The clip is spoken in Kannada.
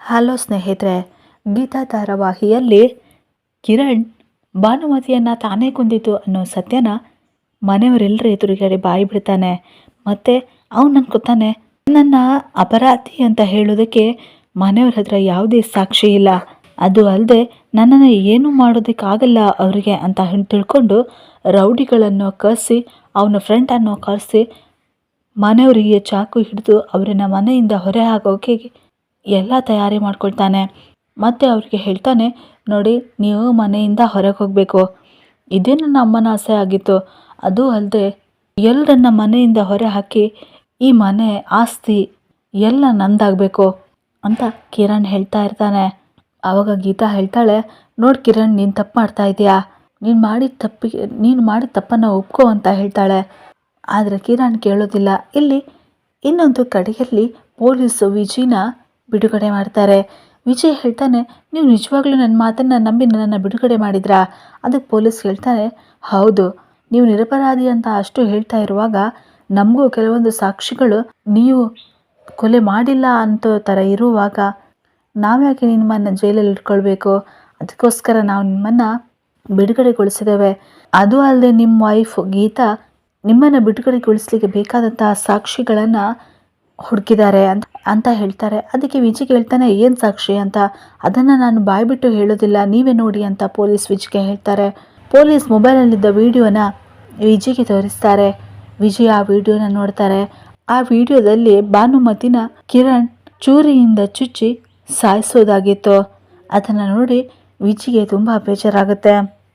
ಹಲೋ ಸ್ನೇಹಿತರೆ, ಗೀತಾ ಧಾರಾವಾಹಿಯಲ್ಲಿ ಕಿರಣ್ ಭಾನುಮತಿಯನ್ನು ತಾನೇ ಕುಂದಿತು ಅನ್ನೋ ಸತ್ಯನ ಮನೆಯವರೆಲ್ಲರ ಎದುರುಗಡೆ ಬಾಯಿ ಬಿಡ್ತಾನೆ. ಮತ್ತು ಅವನು ಅನ್ಕೋತಾನೆ ನನ್ನ ಅಪರಾಧಿ ಅಂತ ಹೇಳೋದಕ್ಕೆ ಮನೆಯವ್ರ ಹತ್ರ ಯಾವುದೇ ಸಾಕ್ಷಿ ಇಲ್ಲ. ಅದು ಅಲ್ಲದೆ ನನ್ನನ್ನು ಏನೂ ಮಾಡೋದಕ್ಕಾಗಲ್ಲ ಅವರಿಗೆ ಅಂತ ತಿಳ್ಕೊಂಡು ರೌಡಿಗಳನ್ನು ಕರೆಸಿ, ಅವನ ಫ್ರೆಂಡನ್ನು ಕರೆಸಿ ಮನೆಯವರಿಗೆ ಚಾಕು ಹಿಡಿದು ಅವರನ್ನ ಮನೆಯಿಂದ ಹೊರೆ ಹಾಕೋಕೆ ಎಲ್ಲ ತಯಾರಿ ಮಾಡ್ಕೊಳ್ತಾನೆ. ಮತ್ತು ಅವ್ರಿಗೆ ಹೇಳ್ತಾನೆ, ನೋಡಿ, ನೀವು ಮನೆಯಿಂದ ಹೊರಗೆ ಹೋಗಬೇಕು. ಇದೇ ನನ್ನ ಅಮ್ಮನ ಆಸೆ ಆಗಿತ್ತು. ಅದು ಅಲ್ಲದೆ ಎಲ್ಲರನ್ನ ಮನೆಯಿಂದ ಹೊರ ಹಾಕಿ ಈ ಮನೆ ಆಸ್ತಿ ಎಲ್ಲ ನಂದಾಗಬೇಕು ಅಂತ ಕಿರಣ್ ಹೇಳ್ತಾ ಇರ್ತಾನೆ. ಆವಾಗ ಗೀತಾ ಹೇಳ್ತಾಳೆ, ನೋಡಿ ಕಿರಣ್, ನೀನು ತಪ್ಪು ಮಾಡ್ತಾ ಇದೀಯಾ ನೀನು ಮಾಡಿದ ತಪ್ಪಿಗೆ ನೀನು ಮಾಡಿದ ತಪ್ಪನ್ನು ಒಪ್ಕೋ ಅಂತ ಹೇಳ್ತಾಳೆ. ಆದರೆ ಕಿರಣ್ ಕೇಳೋದಿಲ್ಲ. ಇಲ್ಲಿ ಇನ್ನೊಂದು ಕಡೆಯಲ್ಲಿ ಪೊಲೀಸು ವಿಜಿನ ಬಿಡುಗಡೆ ಮಾಡ್ತಾರೆ. ವಿಜಯ್ ಹೇಳ್ತಾನೆ, ನೀವು ನಿಜವಾಗ್ಲೂ ನನ್ನ ಮಾತನ್ನು ನಂಬಿ ನನ್ನನ್ನು ಬಿಡುಗಡೆ ಮಾಡಿದ್ರಾ? ಅದಕ್ಕೆ ಪೊಲೀಸ್ ಹೇಳ್ತಾನೆ ಹೌದು. ನೀವು ನಿರಪರಾಧಿ ಅಂತ ಅಷ್ಟು ಹೇಳ್ತಾ ಇರುವಾಗ ನಮಗೂ ಕೆಲವೊಂದು ಸಾಕ್ಷಿಗಳು ನೀವು ಕೊಲೆ ಮಾಡಿಲ್ಲ ಅಂತ ಥರ ಇರುವಾಗ ನಾವ್ಯಾಕೆ ನಿಮ್ಮನ್ನು ಜೈಲಲ್ಲಿ ಇಟ್ಕೊಳ್ಬೇಕು? ಅದಕ್ಕೋಸ್ಕರ ನಾವು ನಿಮ್ಮನ್ನು ಬಿಡುಗಡೆಗೊಳಿಸಿದ್ದೇವೆ. ಅದು ಅಲ್ಲದೆ ನಿಮ್ಮ ವೈಫ್ ಗೀತಾ ನಿಮ್ಮನ್ನು ಬಿಡುಗಡೆಗೊಳಿಸಲಿಕ್ಕೆ ಬೇಕಾದಂತಹ ಸಾಕ್ಷಿಗಳನ್ನು ಹುಡುಕಿದ್ದಾರೆ ಅಂತ ಅಂತ ಹೇಳ್ತಾರೆ. ಅದಕ್ಕೆ ವಿಜಿಗೆ ಹೇಳ್ತಾನೆ ಏನು ಸಾಕ್ಷಿ ಅಂತ? ಅದನ್ನು ನಾನು ಬಾಯ್ಬಿಟ್ಟು ಹೇಳೋದಿಲ್ಲ, ನೀವೇ ನೋಡಿ ಅಂತ ಪೊಲೀಸ್ ವಿಜಿಗೆ ಹೇಳ್ತಾರೆ. ಪೊಲೀಸ್ ಮೊಬೈಲಲ್ಲಿದ್ದ ವಿಡಿಯೋನ ವಿಜಿಗೆ ತೋರಿಸ್ತಾರೆ. ವಿಜಯ್ ಆ ವಿಡಿಯೋನ ನೋಡ್ತಾರೆ. ಆ ವಿಡಿಯೋದಲ್ಲಿ ಭಾನುಮತಿನ ಕಿರಣ್ ಚೂರಿಯಿಂದ ಚುಚ್ಚಿ ಸಾಯಿಸೋದಾಗಿತ್ತು. ಅದನ್ನು ನೋಡಿ ವಿಜಿಗೆ ತುಂಬ ಬೇಜಾರಾಗುತ್ತೆ.